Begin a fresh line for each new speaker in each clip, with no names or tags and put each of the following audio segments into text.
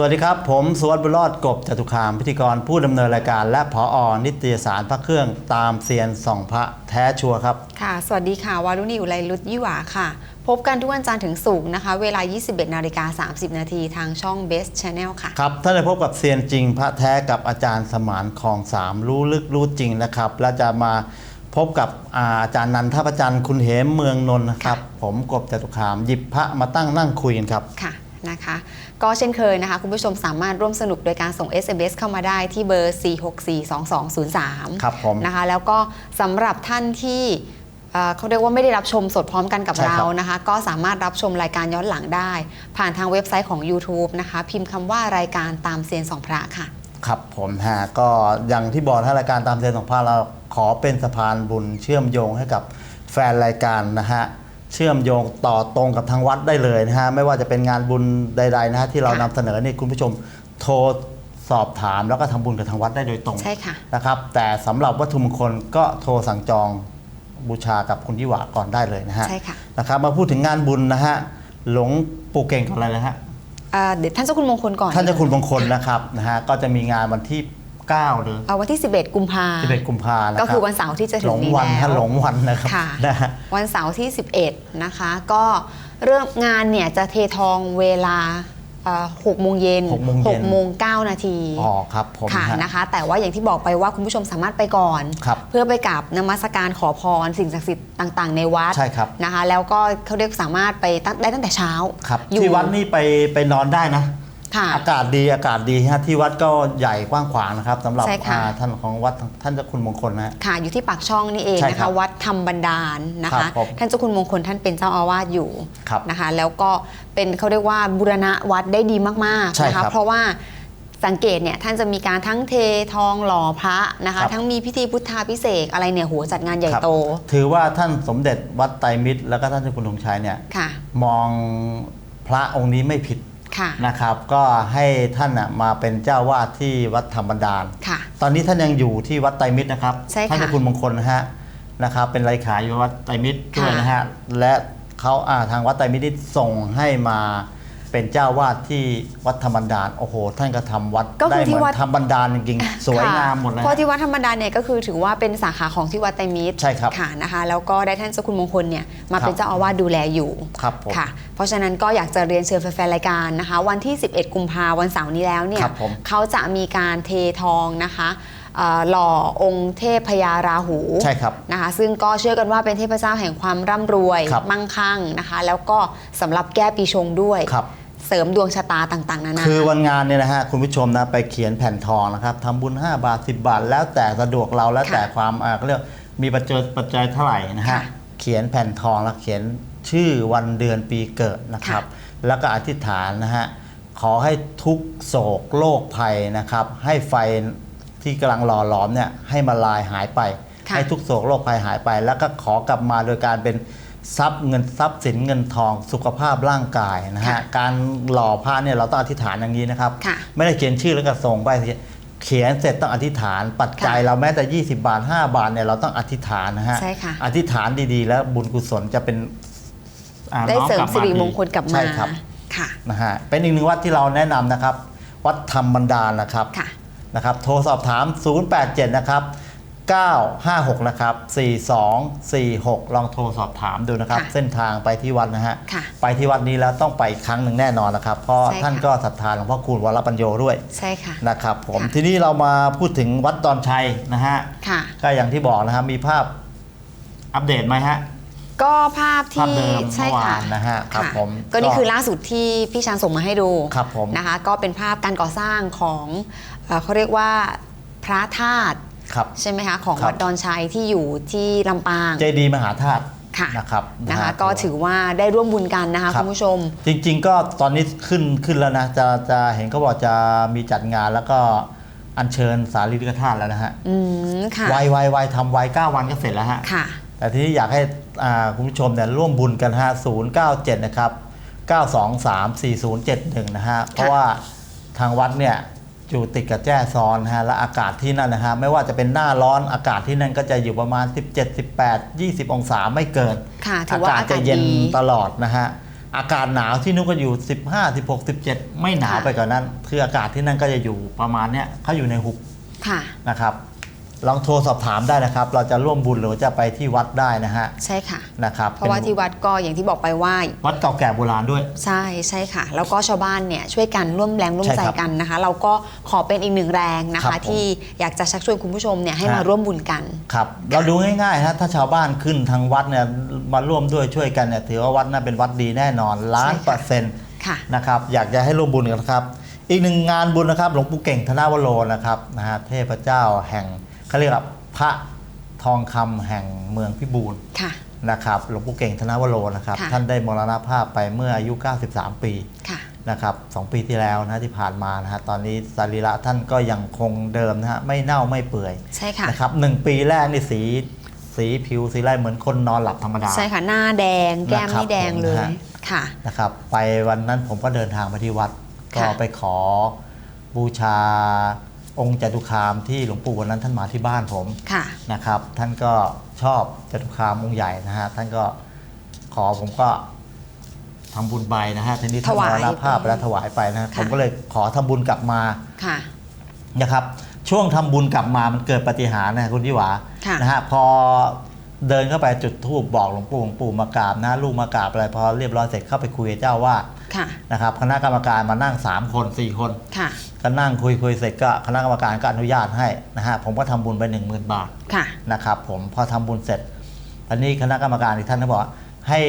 สวัสดีครับ ผมสวัสดิ์บุญรอดกบจตุคามพิธีกรผู้ดำเนินรายการ และผออนิตยสารพระเครื่องตามเซียนส่องพระแท้ชัวร์ครับ
ค่ะ สวัสดีค่ะ วารุณีอุไรรุตยี่หวาค่ะ พบกันทุกวันจันทร์ถึงศุกร์นะคะ เวลา 21 นาฬิกา 30 นาทีทางช่อง Best Channel ค่ะ
ครับท่านได้พบกับเซียนจริงพระแท้กับอาจารย์สมานคลองสามรู้ลึกรู้จริงนะครับ และจะมาพบกับอาอาจารย์นันทพระจันทร์คุณเหมเมืองนนท์นะครับ ผมกบจตุคามหยิบพระมาตั้งนั่งคุยกันครับ
ค่ะ นะคะ ก็เช่นเคยนะคะ คุณผู้ชมสามารถร่วมสนุกโดยการส่ง SMS เข้ามาได้ที่เบอร์ 4642203
ครับผม
นะคะ แล้วก็สำหรับท่านที่เอ่อเขาเรียกว่าไม่ได้รับชมสดพร้อมกันกับ
ใช่ครับ
เรานะคะ ก็สามารถรับชมรายการย้อนหลังได้ ผ่านทางเว็บไซต์ของ YouTube นะคะ พิมพ์คำว่ารายการตามเซียนสองพระค่ะ
ครับผมฮะก็อย่างที่บอกถ้ารายการตามเซียนส่องพระเราขอเป็นสะพานบุญเชื่อมโยงให้กับแฟนรายการนะฮะ เชื่อมโยงต่อตรงกับทางวัดได้เลยนะฮะไม่ว่าจะเป็นงานบุญใดๆนะฮะที่เรานำเสนอนี่คุณผู้ชมโทรสอบถามแล้วก็ทำบุญกับทางวัดได้โดยตรง
ใช่ค่ะ
นะครับแต่สำหรับวัตถุมงคลก็โทรสั่งจองบูชากับคุณยี่หวาก่อนได้เลยนะฮะ
ใช่ค่ะ
นะครับมาพูดถึงงานบุญนะฮะหลวงปู่เก่งก่อนเลยนะฮะ
เอ่อเดี๋ยวท่านเจ้าคุณมงคลก่อน
ท่านเจ้าคุณมงคลนะครับนะฮะก็จะมีงานวันที่ 9 หรือ
เอาวันที่ 11 กุมภา
11กุมภานะครับ
ก็คือวันเสาร์ที่จะถึ
หล
ง
ง
นี้
วัน
แล้
ถ้าวหลงวันนะครับ
ค่ะ
นะฮะ
วันเสาร์ที่ 11 นะคะ ก็เริ่มงานเนี่ยจะเททองเวลาหกโมงเย็น
หกโมงเย็น
โมงเก้านาที
อ๋อครับผม
ค่ะ
ฮะ
นะคะ แต่ว่าอย่างที่บอกไปว่าคุณผู้ชมสามารถไปก่อน
ครับ
เพื่อไปกราบนมัสการขอพรสิ่งศักดิ์สิทธิ์ต่างๆ ในวัด
ใช่ครับ
นะคะ แล้วก็เขาเรียกสามารถไปตั้งได้ตั้งแต่เช้า
ครับ
อยู่
ที่วัดนี่ไปไปนอนได้นะ
ค่ะ
อากาศดีอากาศดีฮะที่วัดก็ใหญ่กว้างขวางนะครับสำหรับ
ใช่ค่ะ
อ่าท่านของวัดท่านเจ้าคุณมงคลนะฮะ
ค่ะอยู่ที่ปากช่องนี่เอง
ใช่
นะ
ครั
คะ
บ
วัดธรรมบันดาลนะ
ครั
คะ
บผม
ท่านเจ้าคุณมงคลท่านเป็นเจ้าอาวาสอยู่
ครับ
นะคะ แล้วก็เป็นเขาเรียกว่าบูรณะวัดได้ดีมาก
ใช่
ๆนะ
ครั
คะ
บ
เพราะว่าสังเกตเนี่ยท่านจะมีการทั้งเททองหล่อพระนะ
ครั
คะ
บ
ทั้งมีพิธีพุทธาพิเศษกอะไรเนี่ยโหัวจัดงานใหญ่
ครับ
โต
ถือว่าท่านสมเด็จวัดไตรมิตร แล้วก็ท่านเจ้าคุณธงชัยเนี่ย
ค่ะ
มองพระองค์นี้ไม่ผิด
ค่ะ
นะครับ ก็ให้ท่านน่ะมาเป็นเจ้าวาดที่วัดธรรมดาน
ค่ะ
ตอนนี้ท่านยังอยู่ที่วัดไตรมิตรนะครับ
ใช่ค่ะ
ท่านเจ้าคุณมงคลนะฮะนะครับ เป็นไรขาอยู่วัดไตรมิตรด้วย
ค่ะ
นะฮะและเขาอ่าทางวัดไตรมิตรนี่ส่งให้มา เป็นเจ้าวาดที่วัดธรรมดานโอ้โห ท่านก็ทำวัด
ก็
ได้
คือ
เห
ที่
มือ
วัด
นธรรมดานจริงๆสวยงามหมดเลย
เพราะที่วัดธรรมดาเนี่ยก็คือถือว่าเป็นสาขาของที่วัดไตรมิตร
ใช่ครับ
ค่ะนะคะแล้วก็ได้ท่านเจ้าคุณมงคลเนี่ยมา
ครับ
เป็นเจ้าอาวาสดูแลอยู่
ครับผม
ค่ะ เพราะฉะนั้นก็อยากจะเรียนเชิญแฟนๆรายการนะคะ วันที่ 11 กุมภาวันเสาร์นี้แล้วเนี่ย
ครับผม
เขาจะมีการเททองนะคะเอ่อหล่อองค์เทพพญาราหู
ใช่ครับ
นะคะซึ่งก็เชื่อกันว่าเป็นเทพเจ้าแห่งความร่ำรวย
ครับ
มั่งคั่งนะคะ แล้วก็สำหรับแก้ปีชงด้วย
ครับ
เสริมดวงชะตาต่างๆนานา
คือวันงานเนี่ยนะฮะคุณผู้ชมนะไปเขียนแผ่นทองนะครับทำบุญ 5 บาท 10 บาท แล้วแต่สะดวกเราแล้วแต่
ค่ะ
ความอ่าก็เรียกมีปัจจัยปัจจัยเท่าไหร่นะฮะ
ค่ะ
เขียนแผ่นทองแล้วเขียนชื่อวันเดือนปีเกิดนะครับ แล้วก็อธิษฐานนะฮะขอให้ทุกโศกโรคภัยนะครับ ให้ไฟที่กำลังหล่อหลอมเนี่ยให้มาลายหายไป
ค่ะ
ให้ทุกโศกโรคภัยหายไป แล้วก็ขอกลับมาโดยการเป็น ทรัพย์เงินทรัพย์สินเงินทองสุขภาพร่างกายนะฮะ
ค่ะ
การหล่อพระเนี่ยเราต้องอธิษฐานอย่างนี้นะครับ
ค่ะ
ไม่ได้เขียนชื่อแล้วก็ส่งไปเขียนเสร็จต้องอธิษฐาน ปัจจัย
ค่ะ
เราแม้แต่ 20 บาท 5 บาทเนี่ยเราต้องอธิษฐานนะฮะ
ใช่ค่ะ
อธิษฐานดีๆ แล้วบุญกุศลจะเป็นอ่า
ได้
น้อม
เสริ
ก
ม
ลับ
สิริ
ดี
มงคลกลับมา
ใช่ครับ
ค่ะ
นะฮะเป็นอีกหนึ่งวัดที่เราแนะนำนะครับ วัดธรรมบันดาลนะครับ
ค่ะ
นะครับ โทรสอบถาม 087 นะครับ 956 นะครับ 4246 ลองโทรสอบถามดูนะครับ
ค่ะ
เส้นทางไปที่วัดนะฮะ
ค่ะ
ไปที่วัดนี้แล้วต้องไปอีกครั้งหนึ่งแน่นอนนะครับ เพราะ
ใช่ค่ะ
ท่านก็ศรัทธาหลวงพ่อคูณวรปัญโยด้วย
ใช่ค่ะ
นะครับผม
ค่ะ
ทีนี้เรามาพูดถึงวัดดอนชัยนะฮะ
ค่ะ
ก็อย่างที่บอกนะครับ มีภาพอัปเดตไหมฮะ
ก็ภาพ
ภาพ
ที่
เดิม
ใช่
เมื่อ
ค่ะ
วานนะฮะครับ
ค่ะ
ผม
ก็นี่
ก็
คือล่าสุดที่พี่ชานส่งมาให้ดู
ครับผม
นะคะ ก็เป็นภาพการก่อสร้างของเอ่อเขาเรียกว่าพระธาตุ
ครับ
ใช่ไหมคะของ
ครับ
วัดดอนชัยที่อยู่ที่ลำปาง
เจดีย์มหาธาตุ
ค่ะ
นะครับ
นะคะ
ฮ
ก็ถือว่าได้ร่วมบุญกันนะคะ
ครับ
คุณผู้ชม
จริง ๆ ก็ตอนนี้ขึ้นขึ้นแล้วนะจะจะเห็นเขาบอกจะมีจัดงานแล้วก็อัญเชิญสารีริกธาตุแล้วนะฮะ
อืมค่ะ
ไวไวไวทำไว9วันก็เสร็จแล้วฮะ
ค่ะ
แต่ที่อยากให้อ่าคุณผู้ชมเนี่ยร่วมบุญกันฮะ097นะครับ923 4071นะฮะเพราะว่าทางวัดเนี่ย อยู่ติดกับแจ้ซ้อนนะฮะและอากาศที่นั่นนะฮะไม่ว่าจะเป็นหน้าร้อนอากาศที่นั่นก็จะอยู่ประมาณ 17 18 20 องศาไม่เกิน
ค่ะถือว่าอากาศ
จะเย็น
ดี
ตลอดนะฮะอากาศหนาวที่นู้นก็อยู่ 15 16 17 ไม่หนาว
ค่ะ
ไปกว่านนั้น คืออากาศที่นั่นก็จะอยู่ประมาณเนี้ยเขาอยู่ในหุบ
ค่ะ
นะครับ ลองโทรสอบถามได้นะครับ เราจะร่วมบุญหรือว่าจะไปที่วัดได้นะฮะ
ใช่ค่ะ
นะครับ
เพราะว่าที่วัดก็อย่างที่บอกไปว่า
วัดเก่าแก่โบราณด้วย
ใช่ใช่ค่ะ แล้วก็ชาวบ้านเนี่ยช่วยกันร่วมแรงร่วม
ใช่
ใจ
ครับ
กันนะคะ เราก็ขอเป็นอีกหนึ่งแรงนะ
ครั
คะ
บผม
ที่อยากจะชักชวนคุณผู้ชมเนี่ยให้
ฮะ
มาร่วมบุญกัน
ครับเราดูง่ายๆนะถ้าชาวบ้านขึ้นทางวัดเนี่ยมาร่วมด้วยช่วยกันเนี่ยถือว่าวัดน่าเป็นวัดดีแน่นอนล้าน
ใช่ค่ะ
เปอร์เซ็นต์
ค่ะ
นะครับอยากจะให้ร่วมบุญกันนะครับ อีกหนึ่งงานบุญนะครับหลวงปู่เก่งธนาวโรนะครับนะฮะเทพเจ้าแห่ง เขาเรียกว่าพระทองคำแห่งเมืองพิบูล
ค่ะ
นะครับหลวงปู่เก่งธนาวโรนะครับ
ค่ะ
ท่านได้มรณภาพไปเมื่ออายุ 93 ปี
ค่ะ
นะครับสองปีที่แล้วนะที่ผ่านมานะฮะตอนนี้สรีระท่านก็ยังคงเดิมนะฮะไม่เน่าไม่เปื่อย
ใช่ค่ะ
นะครับหนึ่งปีแรกนี่สีสีผิวสีอะไรเหมือนคนนอนหลับธรรมดา
ใช่ค่ะหน้าแดงแก้ม
นะครับ
นี่แดงเลย
ผมนะฮะ
ค่ะ
นะครับไปวันนั้นผมก็เดินทางไปที่วัด ก็
ค่ะ
ไปขอบูชา องค์จตุคามที่หลวงปู่วันนั้นท่านมาที่บ้านผม
ค่ะ
นะครับ ท่านก็ชอบจตุคามองค์ใหญ่นะฮะท่านก็ขอผมก็ทำบุญไปนะฮะทีนี้ท่าน
ถวามย
รณภาพไปแล้วถวายไปนะฮะ
ค่ะ
ผมก็เลยขอทำบุญกลับมา
ค่ะ
นะครับช่วงทำบุญกลับมามันเกิดปาฏิหารย์นะคุณยี่หวา
ค่ะ
นะฮะพอ เดินเข้าไปจุดธูปบอกหลวงปู่หลวงปู่มากราบนะลูกมากราบอะไรพอเรียบร้อยเสร็จเข้าไปคุยกับเจ้าว่าด
ค่ะ
นะครับคณะกรรมการมานั่ง 3 คน 4 คน
ค่ะ
ก็นั่งคุยคุยเสร็จก็คณะกรรมการก็อนุญาตให้นะฮะผมก็ทำบุญไป 1 0,000 บาท
ค่ะ
นะครับผมพอทำบุญเสร็จอันนี้คณะกรรมการอีกท่านก็บอกว่าให้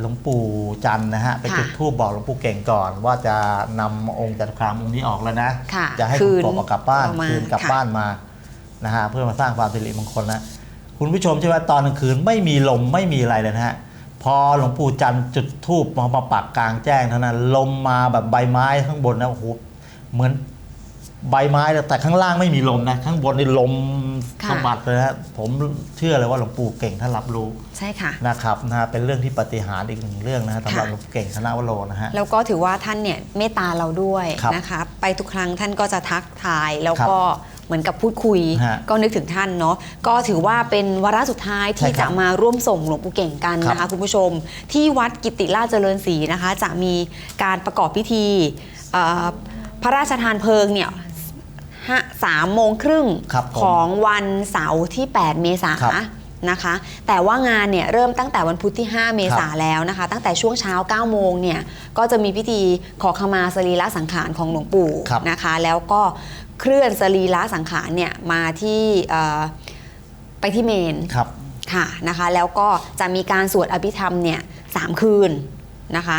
หลวงปู่จันทร์นะฮะไป
ค่ะ
จุดธูปบอกหลวงปู่เก่งก่อน ว่าจะนำองค์จตุคามองค์นี้ออกแล้วนะ
ค่ะ
จะให้
คื
คุณ
น
กบเอากลับบ้าน
เอามา
คืนกลับ
ค่ะ
บ้านมานะฮะเพื่อมาสร้างความสิริมงคลนะ คุณผู้ชมใช่ไหมตอนกลางคืนไม่มีลมไม่มีอะไรเลยนะฮะพอหลวงปู่จันทร์จุดธูปมามาปักกลางแจ้งเท่านั้นลมมาแบบใบไม้ข้างบนนะโอ้โหเหมือน ใบไม้แต่ข้างล่างไม่มีลมนะ ข้างบนนี่ลม
ค่ะ
สะบัดเลยนะฮะผมเชื่อเลยว่าหลวงปู่เก่งท่านรับรู้
ใช่ค่ะ
นะครับนะฮะเป็นเรื่องที่ปาฏิหารย์อีกหนึ่งเรื่องนะฮะสำหรับ
ค่ะ
หลวงปู่เก่งธนวโรนะฮะ
แล้วก็ถือว่าท่านเนี่ยเมตตาเราด้วย
ครับ
นะคะไปทุกครั้งท่านก็จะทักทายแล้วก็เหมือนกับพูดคุย
ฮะ
ก็นึกถึงท่านเนาะก็ถือว่าเป็นวาระสุดท้ายที่
ใช่ครั
จะ
บ
มาร่วมส่งหลวงปู่เก่งกันนะ
ครั
คะ
บ
คุณผู้ชม ที่วัดกิติราชเจริญศรีนะคะ จะมีการประกอบพิธีเอ่อพระราชทานเพลิงเนี่ย ห้าสามโมงครึ่ง
ครับผม
ของวันเสาร์ที่ 8 เมษา
ครับ
นะคะ แต่ว่างานเนี่ยเริ่มตั้งแต่วันพุธที่ 5 เมษาแล้วนะคะ ตั้งแต่ช่วงเช้า 9 โมงเนี่ยก็จะมีพิธีขอขมาสรีระสังขารของหลวงปู่
ครับ
นะคะ แล้วก็เคลื่อนสรีระสังขารเนี่ยมาที่เอ่อไปที่เมน
ครับ
ค่ะนะคะแล้วก็จะมีการสวดอภิธรรมเนี่ยสามคืนนะคะ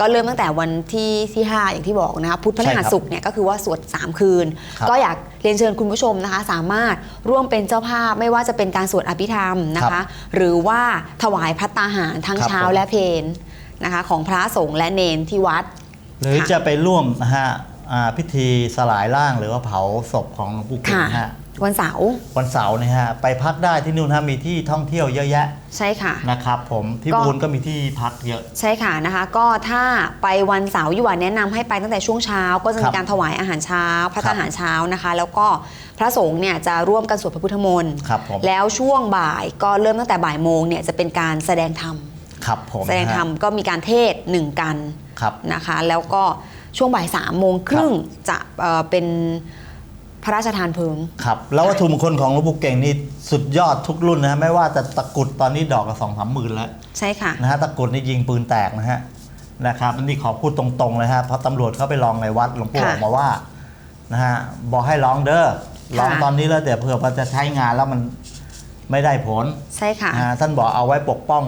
ก็เริ่มตั้งแต่วันที่ที่ 5 อย่างที่บอกนะคะพุธพฤหัส
ใช่ครับ
ศุกร์เนี่ยก็คือว่าสวด 3 คืน
ครับ
ก็อยากเรียนเชิญคุณผู้ชมนะคะ สามารถร่วมเป็นเจ้าภาพไม่ว่าจะเป็นการสวดอภิธรรมนะ
ครั
คะ
บ
หรือว่าถวายพัตตาหารทั้ง
ครับ
เช้า
ผม
และเพลนะคะ ของพระสงฆ์และเนนที่วัด
หรือ
ค่ะ
จะไปร่วมนะฮะอ่าพิธีสลายร่างหรือว่าเผาศพของหลวงปู่เก่ง
ค่ะ
นะฮะ
วันเสาร์
วันเสาร์เนี่ยฮะไปพักได้ที่นู่นฮะมีที่ท่องเที่ยวเยอะแยะ
ใช่ค่ะ
นะครับผมที่
ก็
บูนก็มีที่พักเยอะ
ใช่ค่ะนะคะ ก็ถ้าไปวันเสาร์อยู่วันแนะนำให้ไปตั้งแต่ช่วงเช้า ก็จะ
ครั
มี
บ
การถวายอาหารเช้าพระ
ครับ
ทหารเช้านะคะ แล้วก็พระสงฆ์เนี่ยจะร่วมกันสวดพระพุทธมนต์
ครับผม
แล้วช่วงบ่ายก็เริ่มตั้งแต่บ่ายโมงเนี่ยจะเป็นการแสดงธรรม
ครับผม
แสดงธรรม
นะฮะ
ก็มีการเทศน์หนึ่งกัน
ครับ
นะคะ แล้วก็ช่วงบ่ายสามโมงครึ่งจะเอ่อเป็นพ ระราชทานเพลิง
ครับ แล้ววัตถุมงคลของหลวงปู่เก่งนี่สุดยอดทุกรุ่นนะฮะไม่ว่าจะตะกรุดตอนนี้ดอกละสองสามหมื่นแล้ว
ใช่ค่ะ
นะฮะตะกรุดนี่ยิงปืนแตกนะฮะนะครับอันนี้ขอพูดตรงๆเลยฮะเพราะตำรวจเข้าไปลองในวัดหลวงปู่
ค่ะ
ออกมาว่านะฮะบอกให้ลองเด้อลอง
ค่ะ
ตอนนี้แล้วแต่เผื่อมันจะใช้งานแล้วมันไม่ได้ผล
ใช่ค่ะ
นะฮะท่านบอกเอาไว้ปกป้อง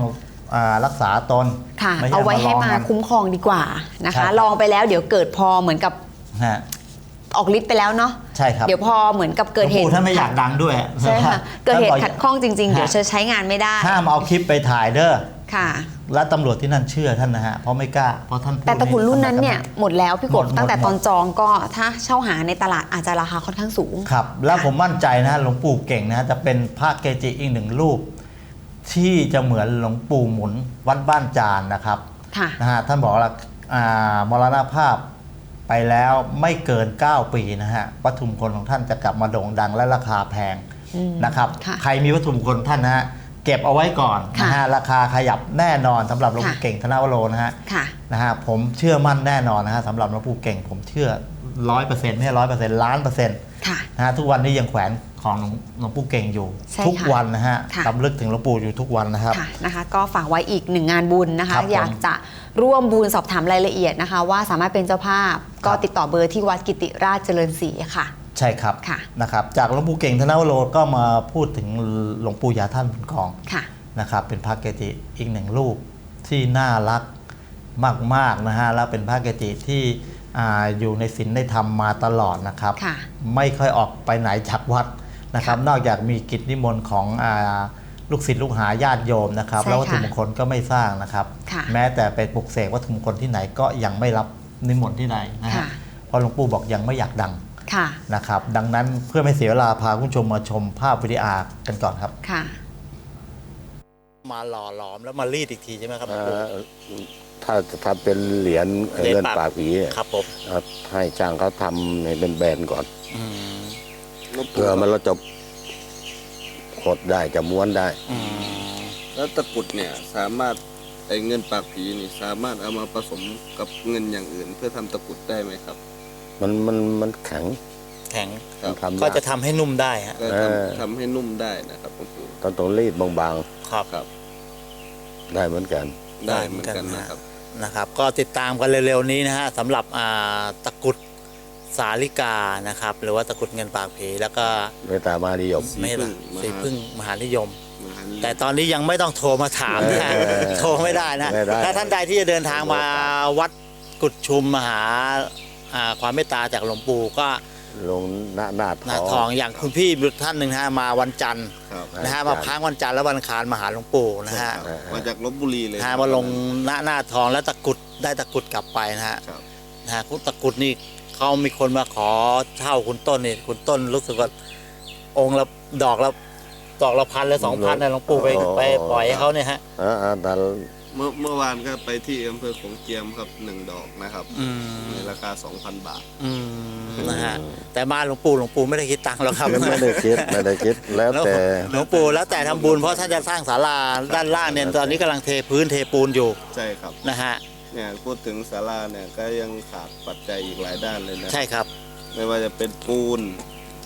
อ่ารักษาตน
ค่ะ
ม่ช่
เอาไว้ให้
ลง
มา
กัน
คุ้มครองดีกว่านะ
ใช่ครั
คะ
บ
ลองไปแล้วเดี๋ยวเกิดพอเหมือนกับ
ฮะ
ออกฤทธิ์ไปแล้วเนาะ
ใช่ครับ
เดี๋ยวพอเหมือนกับเกิดเห
หลวง
ตุ
ปู่ท่านไม่อยากดังด้วย
ใช่ค่ะเกิดเหตุขัดข้องจริงๆ
ฮะ
เดี๋ยวจะใช้งานไม่ได้
ห้ามเอาคลิปไปถ่ายเด้อ
ค่ะ
และตำรวจที่นั่นเชื่อท่านนะฮะเพราะไม่กล้าเพราะท่านพูด
แต่ตะกรุดรุ่นนั้นเนี่ย
ให
มดแล้วพี่กบ
หมดหมด
ตั้งแต่
หมด
ตอนจองก็ถ้าเช่าหาในตลาดอาจจะราคาค่อนข้างสูง
ครับแล้วผมมั่นใจนะฮะหลวงปู่เก่งนะฮะจะเป็นพระเกจิอีกหนึ่งรูป ที่จะเหมือนหลวงปู่หมุนวัดบ้านจานนะครับ
ค่ะ
นะฮะท่านบอกว่าอ่ามรณภาพ
ไปแล้วไม่เกิน 9 ปีนะฮะวัตถุมงคลของท่านจะกลับมาโด่งดังและราคาแพง
อืม
นะครับ
ค่ะ
ใครมีวัตถุมงคลท่านนะฮะเก็บเอาไว้ก่อน
ค่ะ
นะฮะราคาขยับแน่นอนสำหรับหลวงปู่
ค่ะ
เก่งธนวโรนะฮะ
ค่ะ
นะฮะผมเชื่อมั่นแน่นอนนะฮะสำหรับหลวงปู่เก่ง ผมเชื่อร้อยเปอร์เซ็นต์ไม่ใช่ร้อยเปอร์เซ็นต์ล้านเปอร์เซ็นต์
ค่ะ
นะฮะทุกวันนี้ยังแขวน ของหลวงหลวงปู่เก่งอยู่
ใช่
ทุก
ค่ะ
วันนะฮะ
ค่ะ
รำลึกถึงหลวงปู่อยู่ทุกวันนะครับ
ค่ะนะคะก็ฝากไว้อีกหนึ่งงานบุญนะคะ
ครับผม
อยากจะร่วมบุญสอบถามรายละเอียดนะคะ ว่าสามารถเป็นเจ้าภาพก็
ครับ
ติดต่อเบอร์ที่วัดกิติราชเจริญศรีค่ะ
ใช่ครับ
ค่ะ
นะครับ จากหลวงปู่เก่งธนวโรก็มาพูดถึงหลวงปู่ยาท่านบุญกอง
ค่ะ
นะครับเป็นพระเกจิอีกหนึ่งรูปที่น่ารักมากๆนะฮะแล้วเป็นพระเกจิที่อาอยู่ในศีลในธรรมมาตลอดนะครับ
ค่ะ
ไม่ค่อยออกไปไหนจากวัด นะครับ
ค่ะ
นอกจากมีกิจนิมนต์ของอาลูกศิษย์ลูกหาญาติโยมนะครับ
ใช่
แล้ววัตถุ
ค่ะ
มงคลก็ไม่สร้างนะครับ
ค่ะ
แม้แต่ไปปลุกเสกวัตถุมงคลที่ไหนก็ยังไม่รับนิมนต์ที่ไหนนะฮะ
ค่ะ
เพราะหลวงปู่บอกยังไม่อยากดัง
ค่ะ
นะครับ ดังนั้นเพื่อไม่เสียเวลาพาคุณผู้ชมมาชมภาพวิดีอาร์กันก่อนครับ
ค่ะ
มาหล่อหลอมแล้วมารีดอีกทีใช่ไหมครับ
เอ่อถ้าจะทำเป็นเหรียญ
เหรียญ
เงิน
ปาก
ปากผีเนี่ย
ครับผม
ครับให้ช่างเขาทำให้เป็นแบรนด์ก่อน
อืม
เพื่อมันเราจะขดได้จะม้วนได้
อืม
แล้วตะกรุดเนี่ยสามารถไอ้เงินปากผีนี่สามารถเอามาผสมกับเงินอย่างอื่น เพื่อทำตะกรุดได้ไหมครับ
มันมันมันแข็ง
แข็ง
ครับ
ทำ
ก็
ยาก
จะทำให้นุ่มได้ฮะ
ก็
เออ
ทำทำให้นุ่มได้นะครับหลวงปู่
ต้องต้องรีดบาง
ครับ
ครับ
ๆได้เหมือนกัน
ได้เหมือนกันนะครับ
นะครับ ก็ติดตามกันเร็วๆนี้นะฮะสำหรับอ่าตะกรุด สาลิกานะครับ หรือว่าตะกรุดเงินปากผีแล้วก็
เมตตามานิยม
สี
ไม่
พึ่
ละ
งมหา
สีพึ่งมหานิยม
มหานิยม
แต่ตอนนี้ยังไม่ต้องโทรมาถามนะฮะ
เออ
โทรไม่ได้นะ
ไม่ได้
ถ้าท่านใดที่จะเดินทางมาวัดกุดชุมมหาอ่าความเมตตาจากหลวงปู่ก็
ลงหน้าหน้า
หน้า
ท
ท
อ
องง อย่างคุณพี่ท่านหนึ่งนะฮะมาวันจันทร์
ครับ
นะฮะ
วันจั
มาน
ทร์
ค้างวันจันทร์และวันอังคารมาหาหลวงปู่นะฮะ
ครับมาจากลบบุรีเลย
นะฮะมาลงหน้าหน้าทองแล้วตะกรุดได้ตะกรุดกลับไปนะฮะ
ครับ
นะฮะคุณตะกรุดนี่ เขามีคนมาขอเช่าคุณต้นนี่คุณต้นรู้สึกว่าองค์ละดอกละดอกละพันหรือสองพันนะหลวงปู่ไปไปปล่อยให้เขาเนี่ยฮะ
อ่าอ่าแต่
เมื่อเมื่อวานก็ไปที่อำเภอของเจียมครับหนึ่งดอกนะครับ
อืม
ในราคา 2,000 บาท
อืมนะฮะแต่มาหลวงปู่หลวงปู่ไม่ได้คิดตังค์หรอกครับ
ไม่ได้คิดไม่ได้คิดแล้วแต่
หลวงปู่แล้วแต่ทำบุญเพราะท่านจะสร้างศาลาด้านล่างเนี่ยตอนนี้กำลังเทพื้นเทปูนอยู่
ใช่ครับ
นะฮะ
เนี่ยพูดถึงศาลาเนี่ยก็ยังขาดปัจจัยอีกหลายด้านเลยนะ
ใช่ครับ
ไม่ว่าจะเป็นปูน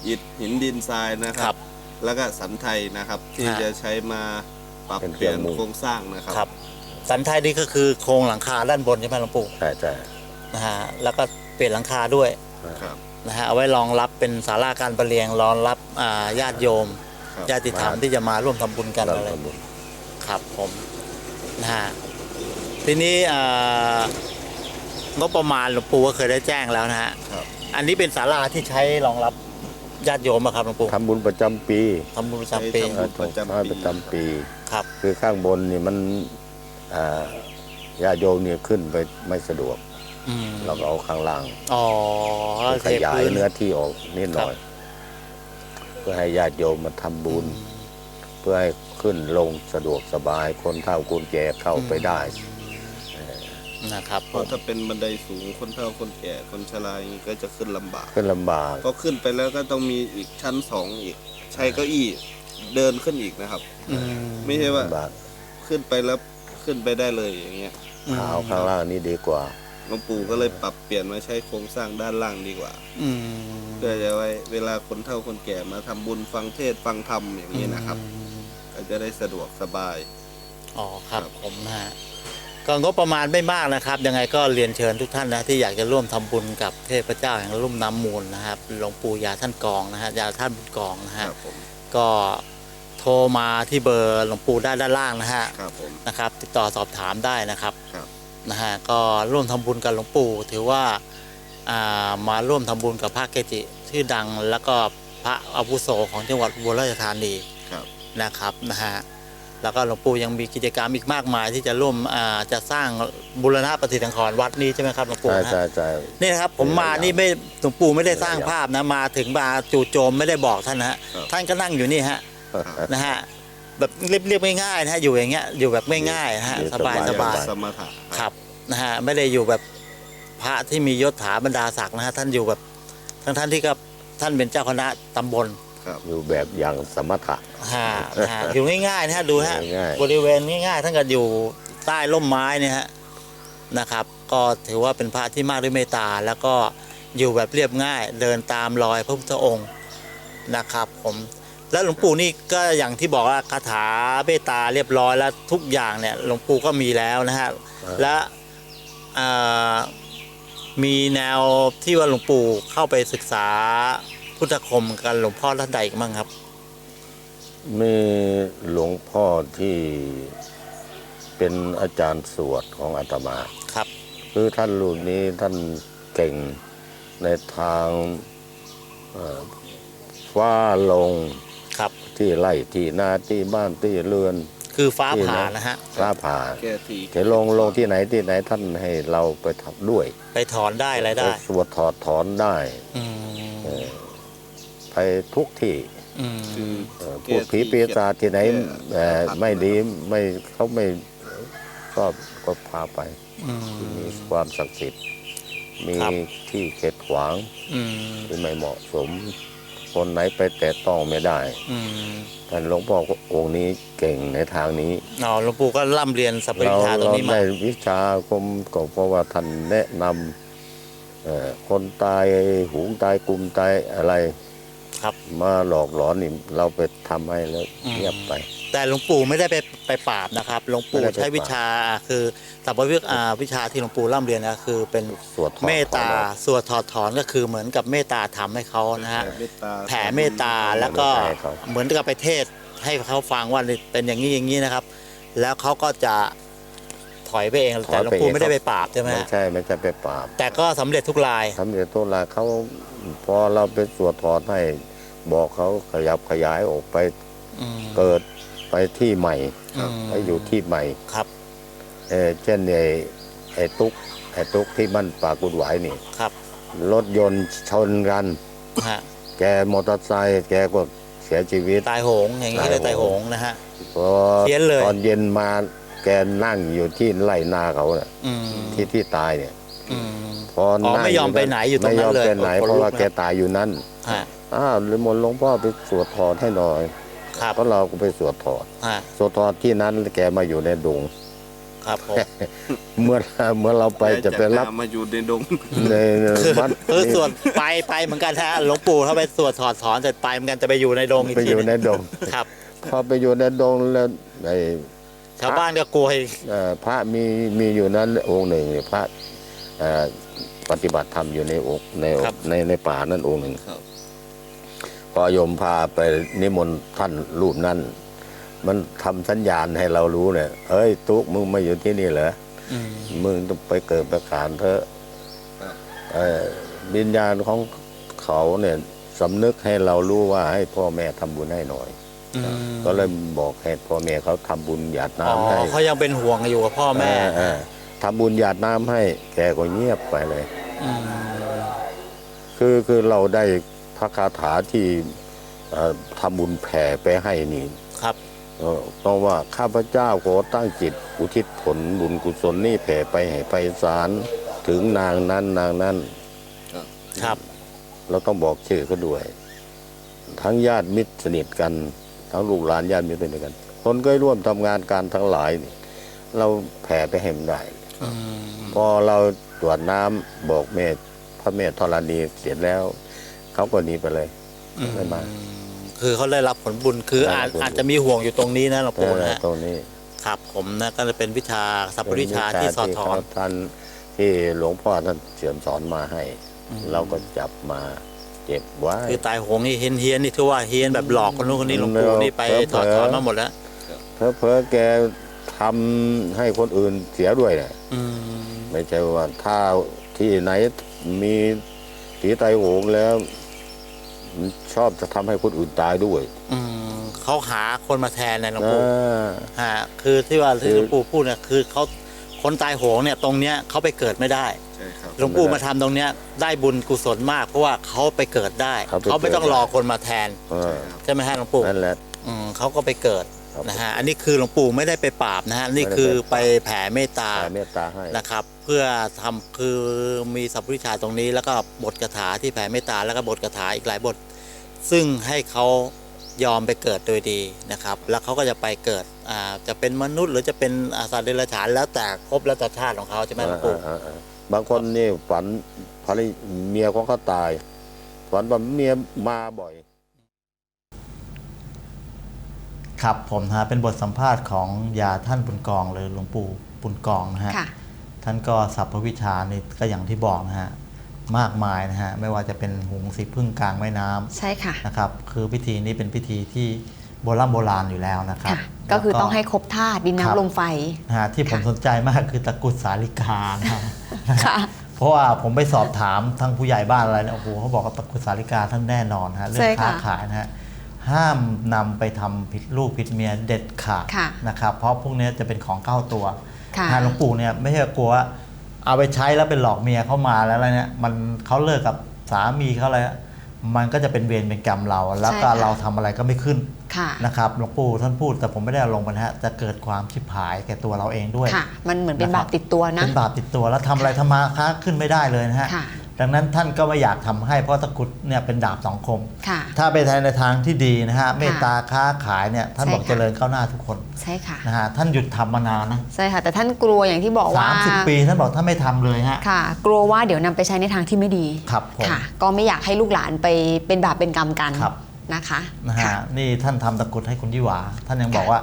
อิฐหินดินทรายนะค
ครั
รับ บ แล้วก็สันไทยนะครับที่
ฮะ
จะใช้มาปรับ
เป็น
เปลี่ยน
เครื่องมือ
โครงสร้างนะครับ
ครับ สันไทยนี่ก็คือโครงหลังคาด้านบนใช่ไหมหลวงปู่
ใช่ใช่
นะฮะแล้วก็เปลี่ยนหลังคาด้วย
ครับ
นะฮะเอาไว้รองรับเป็นศาลาการประเรียงรองรับอ่าญาติโยม
ครับ
ญาติธรรมที่จะมาร่วมทำบุญกัน
เรา
อะไร
ทำบุญ
ครับผมนะฮะ ทีนี้อ่างบประมาณหลวงปู่ก็เคยได้แจ้งแล้วนะฮะ
ครับ
อันนี้เป็นศาลาที่ใช้รองรับญาติโยมอะครับหลวงปู่
ทำบุญประจำปี
ทำบุญประจำปี
ใช้ทำบุญประจำปี
ให้ประจำปี
ครับ
คือข้างบนนี่มันอ่าญาติโยมเนี่ยขึ้นไปไม่สะดวก
อืม
เราก็เอาข้างล่าง
อ๋อ
ขยาย
ทพื้
เนื้อที่ออกนิดหน่อย
ครับ
เพื่อให้ญาติโยมมาทำบุญ เพื่อให้ขึ้นลงสะดวกสบายคนเฒ่าคนแก่เข้าไปได้
นะครับ
เพราะถ้าเป็นบันไดสูงคนเฒ่าคนแก่คนชราอย่างนี้ก็จะขึ้นลำบาก
ขึ้นลำบาก
ก็ขึ้นไปแล้วก็ต้องมีอีกชั้นสองอีก ใช้เก้าอี้เดินขึ้นอีกนะครับ
อืม
ไม่ใช่ว่า
ลำบาก
ขึ้นไปแล้วขึ้นไปได้เลยอย่างเงี้ย
เอาข้างล่างนี่ดีกว่า
หลวงปู่ก็เลยปรับเปลี่ยนมาใช้โครงสร้างด้านล่างดีกว่า
อืม
เพื่อจะไว้เวลาคนเฒ่าคนแก่มาทำบุญฟังเทศน์ฟังธรรมอย่างนี้นะครับ ก็จะได้สะดวกสบาย
อ๋อครับ
ครับ
ผมนะฮะ ก็งบประมาณไม่มากนะครับ ยังไงก็เรียนเชิญทุกท่านนะที่อยากจะร่วมทำบุญกับเทพเจ้าแห่งลุ่มน้ำมูลนะครับหลวงปู่ยาท่านกองนะฮะยาท่านบุญกองนะ
ค
ฮะ
รับผม
ก็โทรมาที่เบอร์หลวงปู่ได้ด้านล่างนะฮะ
ครับผม
นะครับ ติดต่อสอบถามได้นะครับ
ครับ
นะฮะก็ร่วมทำบุญกับหลวงปู่ ถือว่าอ่ามาร่วมทำบุญกับพระเกจิชื่อดังแล้วก็พระอาวุโสของจังหวัดอุบลราชธานี
ครับ
นะครับนะฮะ แล้วก็หลวงปู่ยังมีกิจกรรมอีกมากมายที่จะร่วมอ่าจะสร้างบุรณะปฏิสังขรณ์วัดนี้ใช่ไหมครับหลวงปู่
ใช่
นะ
ใช่ใช่
นี่นะครับผมมานี่ไม่หลวงปู่ไม่ได้สร้างภาพนะมาถึงมาจู่โจมไม่ได้บอกท่านนะฮะ
ครับ
ท่านก็นั่งอยู่นี่ฮะนะฮะแบบเรียบๆง่ายๆนะฮะอยู่อย่างเงี้ยอยู่แบบง่ายๆนะฮะสบายสบาย
สมถะ
ครับนะฮะไม่ได้อยู่แบบผพระที่มียศถาบรรดาศักดิ์นะฮะท่านอยู่แบบทั้งท่านที่ก็ท่านเป็นเจ้าคณะตำบล
ครับ
อยู่แบบอย่างสมถะ
ฮะฮะอยู่ง่ายๆนะฮะดูฮะ
ง่ายๆ
บริเวณง่ายๆท่านก็อยู่ใต้ร่มไม้เนี่ยฮะนะครับ ก็ถือว่าเป็นพระที่มากด้วยเมตตา แล้วก็อยู่แบบเรียบง่าย เดินตามรอยพระพุทธองค์นะครับ ผมแล้วหลวงปู่นี่ก็อย่างที่บอกว่าคาถาเมตตาเรียบร้อยแล้วทุกอย่างเนี่ยหลวงปู่ก็มีแล้วนะฮะและเอ่อมีแนวที่ว่าหลวงปู่เข้าไปศึกษา พุทธคมกันหลวงพ่อท่านใดอีกบ้างครับ
มีหลวงพ่อที่เป็นอาจารย์สวดของอาตมา
ครับ
คือท่านรูปนี้ท่านเก่งในทางเอ่อฟ้าลง
ครับ
ที่ไร่ที่นาที่บ้านที่เรือน
คือฟ้า
ที่
ผ่า
ไห
นะฮะ
ฟ้าผ่า
แก้ที
จะลงลงที่ไหนที่ไหนท่านให้เราไปทำด้วย
ไปถอนได้อะไรได้
ปสวดถอดถอนได้
อืม
เออ ไปทุกที่
อืม
คือ
เอ่อพูดผีปีศาจที่ไหนเอ่อไม่ดีไม่เขาไม่ชอบก็พาไป
อืม
มีความศักดิ์สิทธิ์มี
ครับ
ที่เข็ดขวาง
อืม
ที่ไม่เหมาะสม คนไหนไปแตะต้องไม่ได้
อืม
ท่านหลวงพ่อองค์นี้เก่งในทางนี้
อ๋อหลวงปู่ก็ร่ำเรียนสัพพ
เรา
วิชาตรง
เรา
นี้มา
ได้วิชาคมก็เพราะว่าท่านแนะนำเอ่อคนตายหูงตายกลุ่มตายอะไร
ครับ
มาหลอกหลอนนี่เราไปทำให้แล้ว
อืม
เงียบไป
แต่หลวงปู่ไม่ได้ไปไปปราบนะครับหลวงปู่
ไม่ได้ไป
ใช้วิชาคือสัพพวิอ่าวิชาที่หลวงปู่ร่ำเรียนนะคือเป็น
สวดถอด
เมตตา
ถอนออก
สวดถอดถอนก็คือเหมือนกับเมตตาทำให้เขานะฮะ
เมตตา
แผ่เมตตาแล้วก็
ให้เขา
เหมือนกับไปเทศน์ให้เขาฟังว่าเป็นอย่างนี้อย่างนี้นะครับ แล้วเขาก็จะถอยไปเองแต่หลวงปู่ไม่ได้ไปปราบใช่ไหม
ไม่
ฮะ
ใช่ไม่ใช่ไปปราบ
แต่ก็สำเร็จทุกราย
ทำเดี๋ยวตัวลาเขาพอเราไปสวดถอนให้ บอกเขาขยับขยายออกไป
อืม
เกิดไปที่ใหม่
อืม
ไปอยู่ที่ใหม่
ครับ
เออเช่นไอ้ไอ้ตุ๊กไอ้ตุ๊กที่มันปากกุดหวายนี่
ครับ
รถยนต์ชนกัน
ฮะ
แกมอเตอร์ไซค์แกก็เสียชีวิต
ตายโหงอย่างนี้เลยตายโหงนะฮะ
พอ
เพี้ยนเลย
ตอนเย็นมาแกนั่งอยู่ที่ไร่นาเขาน่ะ
อืม
ที่ที่ตายเนี่ย
อืม
พอ
อ๋อ
นั่ง
ไม่ยอมไปไหนอยู่ตรงนั้น
ไม่ยอม
เลย
ไปไหน
โอ้โห
เพราะว่า
ลุกนะ
แกตายอยู่นั่น
ฮะ
อ้าวเลยมนต์หลวงพ่อไปสวดถอนให้หน่อย
ครับ
ก็เราก็ไปสวดถอน
ฮะ
สวดถอนที่นั้นแกมาอยู่ในดง
ครับผม
เมื่อเมื่อเราไปจะไปรับ
แกมาอยู่ในดง
ใน
คือ
วัด
คือสวดไปไปเหมือนกันฮะหลวงปู่ถ้าไปสวดถอดถอนเสร็จไปเหมือนกันจะไปอยู่ในโดงอีก
ไป
ที
อยู่
ห
ใน
นึ่ง
ดง
ครับ
พอไปอยู่ในดงแล้วไอ้
ชาวบ้านก็กลัวอีก
เอ่อพระมีมีอยู่นั้นองค์หนึ่งพระเอ่อปฏิบัติธรรมอยู่ในองค์ในในในป่านั้นองค์หนึ่ง
ครับ
พอโยมพาไปนิมนต์ท่านรูปนั้น มันทำสัญญาณให้เรารู้เนี่ย เอ้ยตุ๊กมึงมาอยู่ที่นี่เหรอ
อืม
มึงต้องไปเกิดประการเถอะ
ครับ
เอ่อวิญญาณของเขาเนี่ยสำนึกให้เรารู้ว่าให้พ่อแม่ทำบุญให้หน่อย
อืม
ก็เลยบอกให้พ่อแม่เขาทำบุญหยาด
อ๋อ
น้ำให้
เขายังเป็นห่วงอยู่กับพ่อแม่
เออเออทำบุญหยาดน้ำให้ แกก็เงียบไปเลย
ม
คือคือเราได้พ ระคาถาที่เอ่อทำบุญแผ่ไปให้นี่
ครับ
เอ่อเพราะว่าข้าพเจ้าขอตั้งจิตอุทิศผลบุญกุศลนี่แผ่ไปให้ไปสารถึงนางนั้นนางนั้น
ครับ
เราต้องบอกชื่อเขาด้วย ทั้งญาติมิตรสนิทกัน ทั้งลูกหลานญาติมิตรสนิทกัน คนก็ร่วมทำงานการทั้งหลายนี่เราแผ่ไปให้มันได้
อืม
พอเราตรวจน้ำบอกเมธพระเมธธรณีเสร็จแล้ว เขาก็หนีไปเลยไม่มา
คือเขาได้รับผลบุญคืออาจ
ได้รับผลบุญ
อาจจะมีห่วงอยู่ตรงนี้นะหลวงปู่นะฮะ
ตรงนี้
ครับผมนะก็จะเป็นวิชาสัพพวิชาที่สอดถอน
เขาท่านที่หลวงพ่อท่านเสื่อมสอนมาให้ เราก็จับมาเก็บไว้
คือตายโหงนี่เฮียนเฮียนๆนี่ถือว่าเฮียนแบบหลอกคนนู้นคนนี้หลวงปู่นี่ไป
เผลอๆ
ถอดถอนมาหมดแล้ว
เพอเพอๆแกทำให้คนอื่นเสียด้วยนะ
อืม
ไม่ใช่ว่าถ้าที่ไหนมีผีไตายโหงแล้วมัน ชอบจะทำให้คนอื่นตายด้วย
อืมเขาหาคนมาแทนนะหลวง
อ่
ปู่าฮะคือที่ว่า
คื
ที่
อ
หลวงปู่พูดเนี่ยคือเขาคนตายโหงเนี่ยตรงเนี้ยเขาไปเกิดไม่ได้
ใช่ครับ
หลวงปู่มาทำตรงเนี้ยได้บุญกุศลมากเพราะว่าเขาไปเกิดได้
เขาไป
เขาไม่ต้อง
เกิด
รอคนมาแทน
เออ
ใช่ไหมฮะหลวงปู่
นั่นแหละ
อืมเขาก็ไปเกิด
ครับ
นะฮะอันนี้คือหลวงปู่ไม่ได้ไปปราบนะฮะนี่คือไปแผ่เมตตา
แผ่เมตตาให้
นะครับ เพื่อทำคือมีสัพพุริชาตรงนี้ แล้วก็บทคาถาที่แผ่เมตตาแล้วก็บทคาถาอีกหลายบท ซึ่งให้เขายอมไปเกิดโดยดีนะครับ แล้วเขาก็จะไปเกิดอ่าจะเป็นมนุษย์ หรือจะเป็นอาสัตว์เดรัจฉานแล้วแต่ภพแล้วแต่ชาติของเขาใช่ไหมหลวงปู่
อ่าอ่าอ่าบางคนนี่ฝันภรรยเมียของเขาตายฝันว่าเมียมาบ่อย
ครับผมนะฮะเป็นบทสัมภาษณ์ของยาท่านบุญกองเลยหลวงปู่บุญกองนะฮะ
ค่ะ
ท่านก็สัพพวิชานี่ก็อย่างที่บอกนะฮะมากมายนะฮะไม่ว่าจะเป็นหุงสีพึ่งกลางแม่น้ำ
ใช่ค่ะ
นะครับคือพิธีนี้เป็นพิธีที่โบราณโบราณอยู่แล้วนะครับ
ค่ะ ก็คือต้องให้ครบธาตุดิน
ครับ
น้ำลมไฟ
นะฮะที่ผม
ค่ะ
สนใจมากคือตะกรุดสาลิกานะครับ
ค่ะ
เพราะว่าผมไปสอบถามทางผู้ใหญ่บ้านอะไรเนี่ยโอ้โหเขาบอกว่าตะกรุดสาลิกาท่านแน่นอนนะฮะเรื่อ
ใช่
งค้า
ค่ะ
ขายนะฮะ ห้ามนำไปทำผิดลูกผิดเมียเด็ดขาด
ค่ะ
นะครับเพราะพวกเนี้ยจะเป็นของเข้าตัว
ค่ะ
ทางหลวงปู่เนี่ยไม่ใช่กลัวว่าเอาไปใช้แล้วเป็นหลอกเมียเข้ามาแล้วอะไรเนี่ยมันเขาเลิกกับสามีเขาเลยมันก็จะเป็นเวรเป็นกรรมเรา แล้วก็
ใช่ค่ะ
เราทำอะไรก็ไม่ขึ้น
ค่ะ
นะครับหลวงปู่ท่านพูดแต่ผมไม่ได้เอาลงไปนะฮะจะเกิดความชิบหายแก่ตัวเราเองด้วย
ค่ะ มันเหมือนเป็น
นะครับาบ
ปติดตัวนะ
เป็นบาปติดตัวแล้วทำอะไรทำมาค้าขึ้นไม่ได้เลยนะฮะ
ค่ะ
ดังนั้นท่านก็ไม่อยากทำให้เพราะตะกรุดเนี่ยเป็นดาบสองคม
ค่ะ
ถ้าไปทางในทางที่ดีนะฮะเมตตาค้าขายเนี่ยท่าน
ใช่
บอก
ค่ะ
เจริญก้าวหน้าทุกคน
ใช่ค่ะ
นะฮะท่านหยุดทำมานานนะ
ใช่ค่ะแต่ท่านกลัวอย่างที่บอกว่า
สามสิบปีท่านบอกท่านไม่ทำเลยฮะ
ค่ะ กลัวว่าเดี๋ยวนำไปใช้ในทางที่ไม่ดี
ครับผม
ค่ะ ก็ไม่อยากให้ลูกหลานไปเป็นบาปเป็นกรรมกัน
ครับ
นะคะ
นะฮะ
ค่ะ
นี่ท่านทำตะกรุดให้คุณยี่หวาท่านยัง
ค่ะ
บอกว่า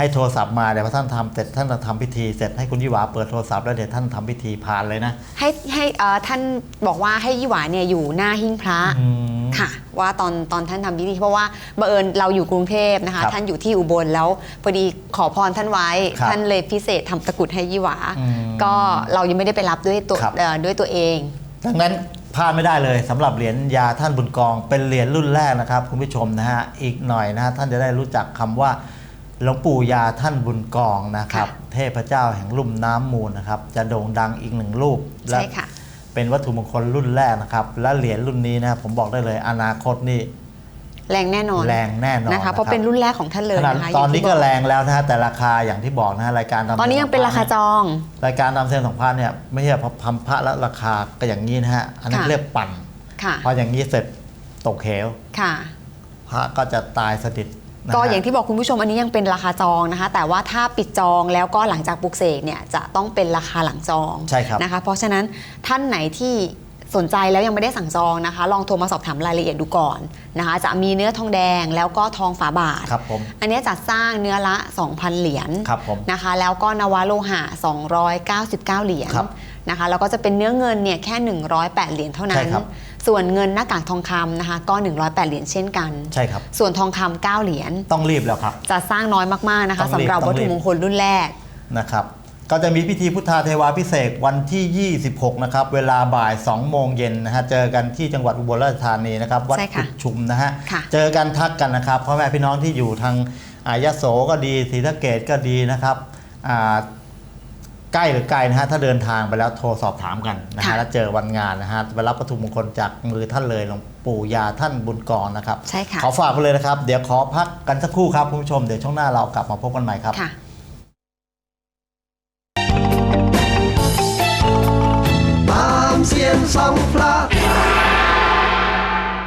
ให้โทรศัพท์มาเดี๋ยวพอท่านทำเสร็จท่านจะทำพิธีเสร็จให้คุณยี่หวาเปิดโทรศัพท์แล้วเดี๋ยวท่านทำพิธีผ่านเลยนะ
ให้ให้เอ่อท่านบอกว่าให้ยี่หวาเนี่ยอยู่หน้าหิ้งพระ
อืม
ค่ะว่าตอนตอนท่านทำพิธีเพราะว่าบังเอิญเราอยู่กรุงเทพนะคะ
ครับ
ท่านอยู่ที่อุบลแล้วพอดีขอพรท่านไว้
ครับ
ท่านเลยพิเศษทำตะกรุดให้ยี่หวา
อืม
ก็เรายังไม่ได้ไปรับด้วยตัว
ครับ
เอ่อด้วยตัวเอง
ดังนั้นพลาดไม่ได้เลยสำหรับเหรียญยาท่านบุญกอง เป็นเหรียญรุ่นแรกนะครับคุณผู้ชมนะฮะอีกหน่อยนะฮะท่านจะได้รู้จักคำว่า หลวงปู่ยาท่านบุญกองนะครับ
ค่ะ
เทพเจ้าแห่งลุ่มน้ำมูลนะครับ จะโด่งดังอีกหนึ่งรูปและ
ใช่ค่ะ
เป็นวัตถุมงคลรุ่นแรกนะครับ และเหรียญรุ่นนี้นะครับผมบอกได้เลยอนาคตนี่
แรงแน่นอน
แรงแน่นอน
นะคะเพราะเป็นรุ่นแรกของท่านเลย
ขนาด
นะคะ
ตอนนี้
ย่างที่
ก็
บ
แรงแล้วนะฮะแต่ราคาอย่างที่บอกนะฮะรายการตาม
ตอนนี้ยังเป็นราคาจอง
รายการตามเซนของพระเนี่ยไม่ใช่พำพระแล้วราคาก็อย่างนี้นะฮะอันนั้น
ค่ะ
เรียกปั่น
ค่ะ
พออย่างนี้เสร็จตกเหว
ค่ะ
พระก็จะตายสนิทนะฮะ
ก็อย่างที่บอกคุณผู้ชมอันนี้ยังเป็นราคาจองนะคะ แต่ว่าถ้าปิดจองแล้วก็หลังจากปลุกเสกเนี่ยจะต้องเป็นราคาหลังจอง
ใช่ครับ
นะคะ เพราะฉะนั้นท่านไหนที่สนใจแล้วยังไม่ได้สั่งจองนะคะ ลองโทรมาสอบถามรายละเอียดดูก่อนนะคะ จะมีเนื้อทองแดงแล้วก็ทองฝาบาท
ครับผม
อันนี้จัดสร้างเนื้อละ 2,000 เหรียญ
ครับผม
นะคะ แล้วก็นวโลหะ 299 เหรียญ
ครับ
นะคะแล้วก็จะเป็นเนื้อเงินเนี่ยแค่ 108 เหรียญเท่านั้
ใช่
น
ครับ
ส่วนเงินหน้ากากทองคำนะคะก็ 108 เหรียญเช่นกัน
ใช่ครับ
ส่วนทองคำ9เหรียญ
ต้องรีบแล้วครับ
จะสร้างน้อยมากๆนะคะ
ต้องรีบ
สำหรับ
ต้
วั
อ
ต
งรี
ถุ
บ
มงคลรุ่นแรก
นะครับก็จะมีพิธีพุทธาเทวาพิเศษกวันที่ 26 นะครับ เวลาบ่าย 2 โมงเย็นนะฮะ เจอกันที่จังหวัดอุบลราชธานีนะครับ วัด
ใช่ค่ะ
กุดชุมนะฮะ
ค่ะ
เจอกันทักกันนะครับพ่อแม่พี่น้องที่อยู่ทางอายโสก็ดีศรีสะเกดก็ดีนะครับอ่า ใกล้หรือไกลนะฮะถ้าเดินทางไปแล้วโทรสอบถามกันนะฮะ
ค่ะ
แล้วเจอวันงานนะฮะไปรับวัตถุมงคลจากมือท่านเลยหลวงปู่ยาท่านบุญกรนะครับ
ใช่ค่ะ
ขอฝากไปเลยนะครับ เดี๋ยวขอพักกันสักครู่ครับคุณผู้ชมเดี๋ยวช่วงหน้าเรากลับมาพบกันใหม่ครับ
ค่ะ
ตามเสียนสองพระ